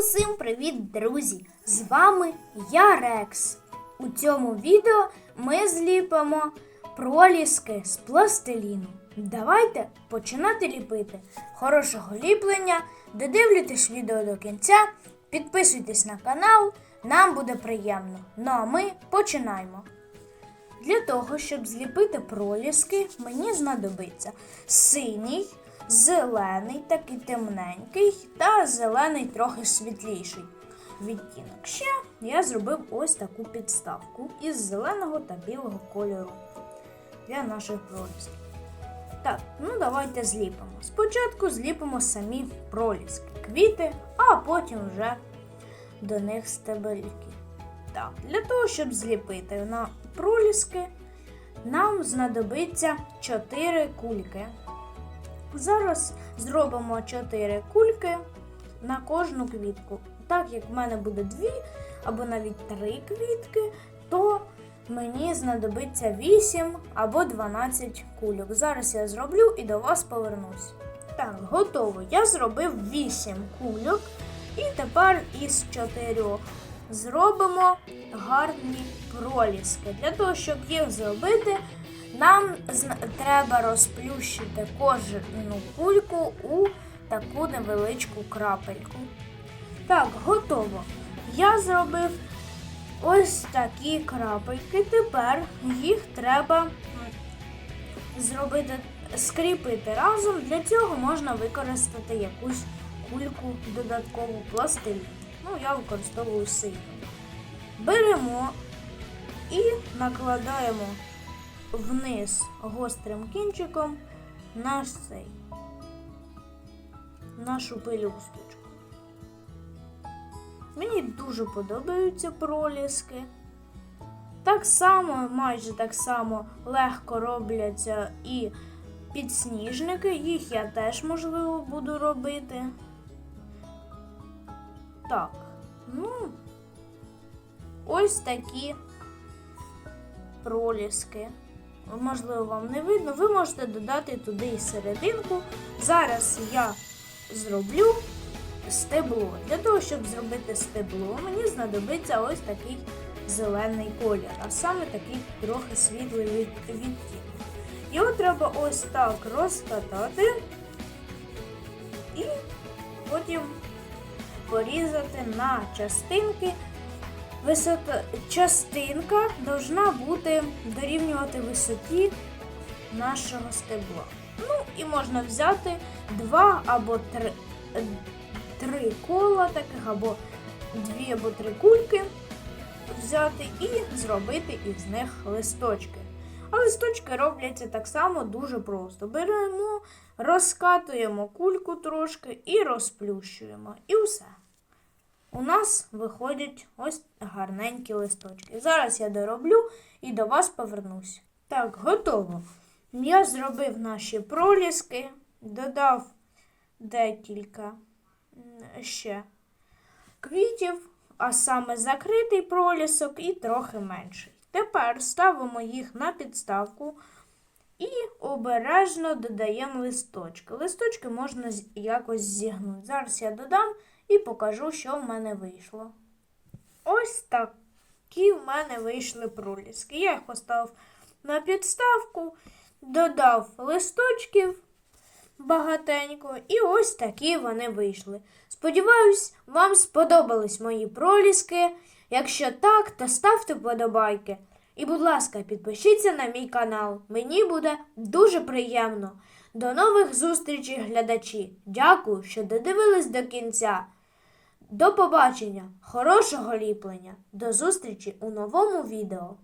Усім привіт, друзі! З вами я Рекс. У цьому відео ми зліпимо проліски з пластиліну. Давайте починати ліпити. Хорошого ліплення, додивлюйтесь відео до кінця, підписуйтесь на канал, нам буде приємно. Ну а ми починаємо. Для того, щоб зліпити проліски, мені знадобиться синій, зелений, такий темненький та зелений трохи світліший відтінок. Ще я зробив ось таку підставку із зеленого та білого кольору для наших пролісків. Так, ну давайте зліпимо. Спочатку зліпимо самі проліски, квіти, а потім вже до них стебельки. Так, для того, щоб зліпити на проліски, нам знадобиться 4 кульки. Зараз зробимо 4 кульки на кожну квітку. Так як в мене буде 2 або навіть 3 квітки, то мені знадобиться 8 або 12 кульок. Зараз я зроблю і до вас повернусь. Так, готово. Я зробив 8 кульок. І тепер із 4 зробимо гарні проліски. Для того, щоб їх зробити, нам треба розплющити кожну кульку у таку невеличку крапельку. Так, готово. Я зробив ось такі крапельки. Тепер їх треба зробити, скріпити разом. Для цього можна використати якусь кульку додаткову пластилін. Ну, я використовую синю. Беремо і накладаємо вниз гострим кінчиком наш цей нашу пелюсточку. Мені дуже подобаються проліски. Так само, майже так само легко робляться і підсніжники. Їх я теж, можливо, буду робити. Так, ну, ось такі проліски. Можливо, вам не видно. Ви можете додати туди і серединку. Зараз я зроблю стебло. Для того, щоб зробити стебло, мені знадобиться ось такий зелений колір, а саме такий трохи світлий відтінок. Його треба ось так розкатати і потім порізати на частинки. Висота частинка должна бути дорівнювати висоті нашого стебла. Ну і можна взяти два або три, три кола таких, або дві або три кульки взяти і зробити із них листочки. А листочки робляться так само дуже просто. Беремо, розкатуємо кульку трошки і розплющуємо. І все. У нас виходять ось гарненькі листочки. Зараз я дороблю і до вас повернусь. Так, готово. Я зробив наші проліски, додав декілька ще квітів, а саме закритий пролісок і трохи менший. Тепер ставимо їх на підставку і обережно додаємо листочки. Листочки можна якось зігнути. Зараз я додам і покажу, що в мене вийшло. Ось такі в мене вийшли проліски. Я їх поставив на підставку, додав листочків багатенько, і ось такі вони вийшли. Сподіваюсь, вам сподобались мої проліски. Якщо так, то ставте вподобайки. І, будь ласка, підпишіться на мій канал. Мені буде дуже приємно. До нових зустрічей, глядачі. Дякую, що додивились до кінця. До побачення, хорошого ліплення. До зустрічі у новому відео.